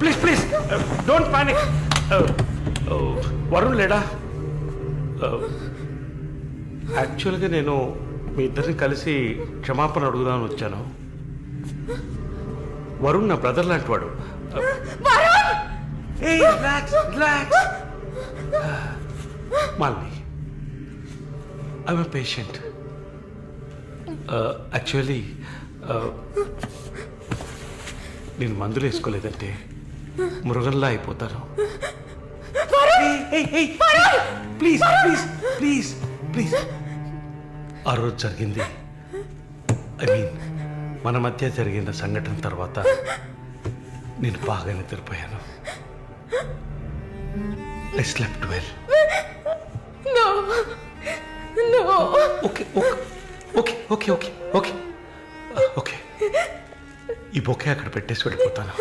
Please please. Don't panic Varun లేడా? యాక్చువల్గా నేను మీ ఇద్దరిని కలిసి క్షమాపణ అడుగుదామని వచ్చాను. వరుణ్ నా బ్రదర్ లాంటి వాడు. Malini I am a patient actually నేను మందులు వేసుకోలేదంటే మృగంలా అయిపోతాను. Please please please please. ఆ రోజు జరిగింది. ఐ మీన్ మన మధ్య జరిగిన సంఘటన తర్వాత నేను బాగా నిద్రపోయాను. I slept well okay okay okay okay okay okay. ఈ బొకే అక్కడ పెట్టేసి వెళ్ళిపోతాను.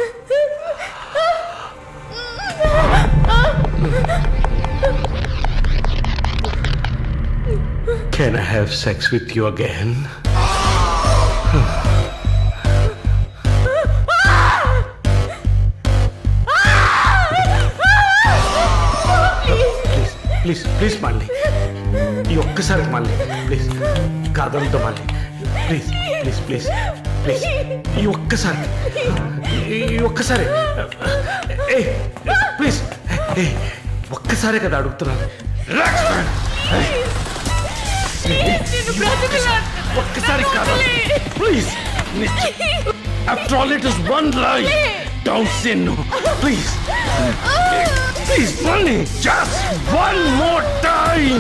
Can I have sex with you again please please please మళ్ళీ ఈ ఒక్కసారి మళ్ళీ ప్లీజ్ కాదంతో మళ్ళీ. ప్లీజ్ ప్లీజ్ ప్లీజ్ ప్లీజ్ ఈ ఒక్కసారి ఈ ఒక్కసారి ఏ ప్లీజ్ ఏ ఒక్కసారే కదా అడుగుతున్నాను. ఒక్కసారి కాదు please after all it is one life don't say no please please మళ్ళీ just one more time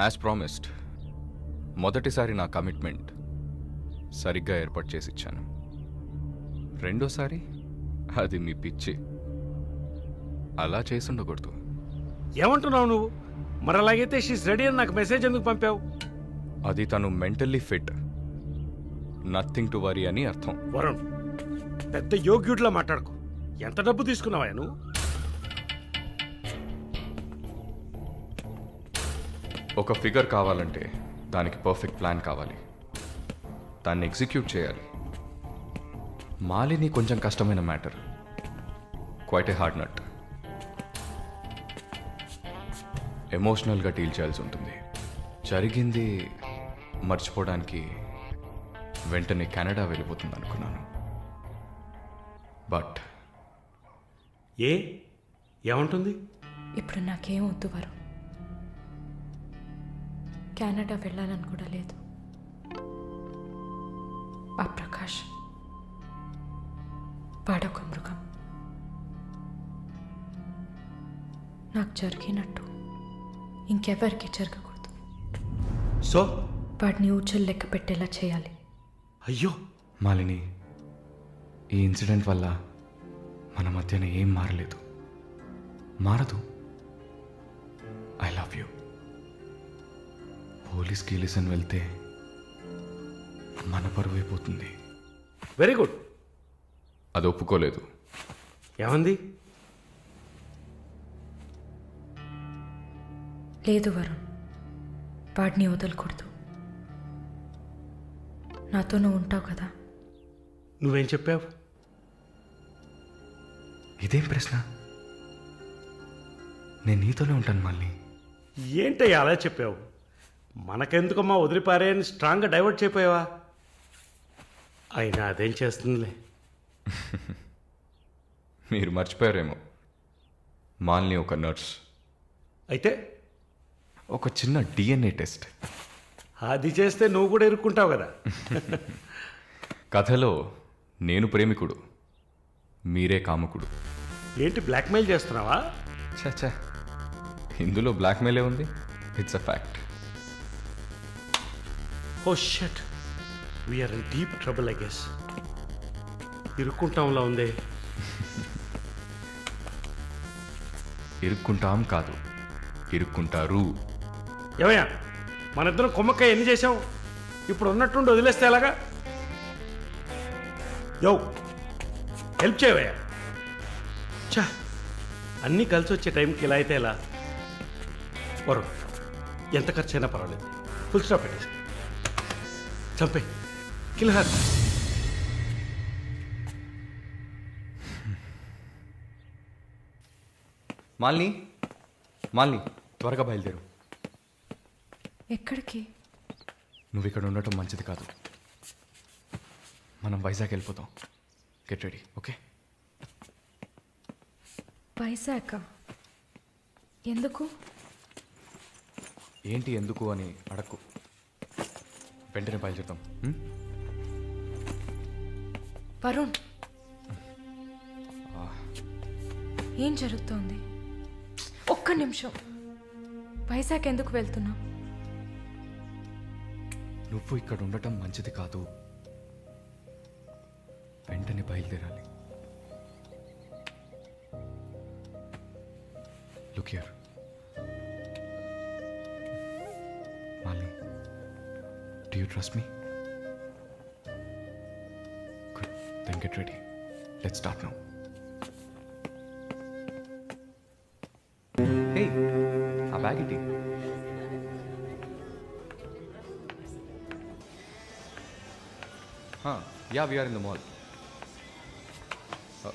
as promised మొదటిసారి నా కమిట్మెంట్ సరిగ్గా ఏర్పాటు చేసి ఇచ్చాను. రెండోసారి అది మీ పిచ్చి. అలా చేసి ఉండకూడదు. ఏమంటున్నావు నువ్వు? మరి అలాగైతే షీస్ రెడీ అని నాకు మెసేజ్ ఎందుకు పంపావు? అది తను mentally fit nothing to worry అని అర్థం. వరుణ్ పెద్ద యోగ్యుడిలా మాట్లాడుకో. ఎంత డబ్బు తీసుకున్నావా నువ్వు? ఒక ఫిగర్ కావాలంటే దానికి పర్ఫెక్ట్ ప్లాన్ కావాలి. దాన్ని ఎగ్జిక్యూట్ చేయాలి. మాలిని కొంచెం కష్టమైన matter. Quite a hard nut ఎమోషనల్గా డీల్ చేయాల్సి ఉంటుంది. జరిగింది మర్చిపోవడానికి వెంటనే కెనడా వెళ్ళిపోతుంది అనుకున్నాను. బట్ ఏ? ఏమంటుంది? ఇప్పుడు నాకేం వద్దు వరు కెనడా వెళ్ళాలని కూడా లేదు. ఆ ప్రకాష్ వాడొక మృగం. నాకు జరిగినట్టు ఇంకెవరికి జరగకూడదు. సో? వాడిని ఊచలు లెక్క పెట్టేలా చేయాలి. అయ్యో! మాలిని ఈ ఇన్సిడెంట్ వల్ల మన మధ్యన ఏం మారలేదు. మారదు. I love you. పోలీస్ గీలిసన్ వెళ్తే మన పరువు అయిపోతుంది. వెరీ గుడ్ అది ఒప్పుకోలేదు. ఏమంది? లేదు వరుణ్. వాడిని వదలకూడదు. నాతో నువ్వు ఉంటావు కదా? నువ్వేం చెప్పావు? ఇదేం ప్రశ్న? నేను నీతోనే ఉంటాను మళ్ళీ. ఏంటయ్యా అలా చెప్పావు? మనకెందుకమ్మా వదిలిపారే అని స్ట్రాంగ్గా డైవర్ట్ చేయపోయావా? అయినా అదేం చేస్తుందిలే. మీరు మర్చిపోయారేమో. మాల్ని ఒక నర్స్ అయితే? ఒక చిన్న డిఎన్ఏ టెస్ట్ అది చేస్తే నువ్వు కూడా ఇరుక్కుంటావు కదా. కథలో నేను ప్రేమికుడు మీరే కాముకుడు. ఏంటి బ్లాక్మెయిల్ చేస్తున్నావా? చచ్చా ఇందులో బ్లాక్మెయిలే ఉంది? It's a fact oh shut we are in deep trouble I guess ఇరుక్కుంటాంలా ఉంది. ఇరుక్కుంటాం కాదు. ఇరుక్కుంటారు. ఏమయ్యా మన ఇద్దరం కొమ్మక్కాయ ఎన్ని చేసాం ఇప్పుడు ఉన్నట్టుండి వదిలేస్తే ఎలాగా? యో హెల్ప్ చేయవయ్యా. చా అన్నీ కలిసి వచ్చే టైంకి ఇలా అయితే ఎలా? వరుణ్ ఎంత ఖర్చు అయినా పర్వాలేదు. ఫుల్ స్టాప్ పెట్టేసి చంపే. కిల్హార్ మాల్ని మాల్ని. త్వరగా బయలుదేరు. ఎక్కడికి? నువ్వు ఇక్కడ ఉండటం మంచిది కాదు. మనం వైజాగ్ వెళ్ళిపోతాం. Get ready okay Vizag? ఎందుకు? ఏంటి ఎందుకు అని అడక్కు. వెంటనే బయలుదేరుతాం? వరుణ్. ఏం జరుగుతోంది? ఒక్క నిమిషం. వైజాగ్ ఎందుకు వెళ్తున్నావు? నువ్వు ఇక్కడ ఉండటం మంచిది కాదు. వెంటనే బయలుదేరాలి. Look here. Mali do you trust me good then get ready let start now hey ఆ బ్యాగ్ ఇటీ Huh. Yeah, we are in the mall. Uh,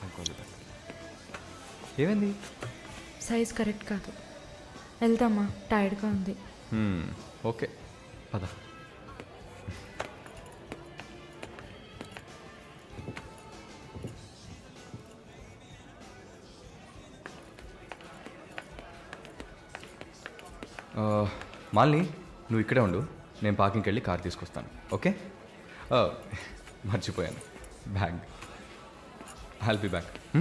I'll call you back. ఏమైంది? సైజ్ కరెక్ట్ కాదు. వెళ్దామా? టైర్డ్గా ఉంది. ఓకే పద. Uh, Malini నువ్వు ఇక్కడే ఉండు. నేను పార్కింగ్కి వెళ్ళి కార్ తీసుకొస్తాను. ఓకే? మర్చిపోయాను. Bag. I'll be back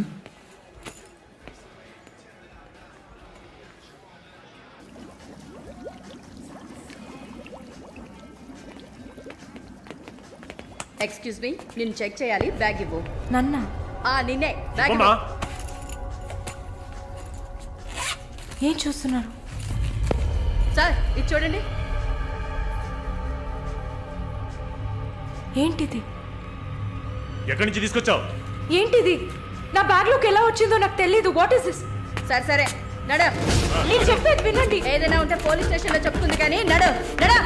excuse me నేను చెక్ చేయాలి. బ్యాగ్ ఇవ్వు. నన్న. ఆ నిన్నే. బ్యాగ్ ఇవ్వు. ఏం చూస్తున్నారు? సార్ ఇది చూడండి. ఏంటిది? ఎక్కడి నుంచి తీసుకొచ్చావు? ఏంటిది? నా బ్యాగ్లోకి ఎలా వచ్చిందో నాకు తెలీదు. వాట్ ఇస్ దిస్ సరే సరే. నడు. నేను చెప్పేది వినండి. ఏదైనా ఉంటే పోలీస్ స్టేషన్లో చెప్తుంది కానీ నడు. నడు.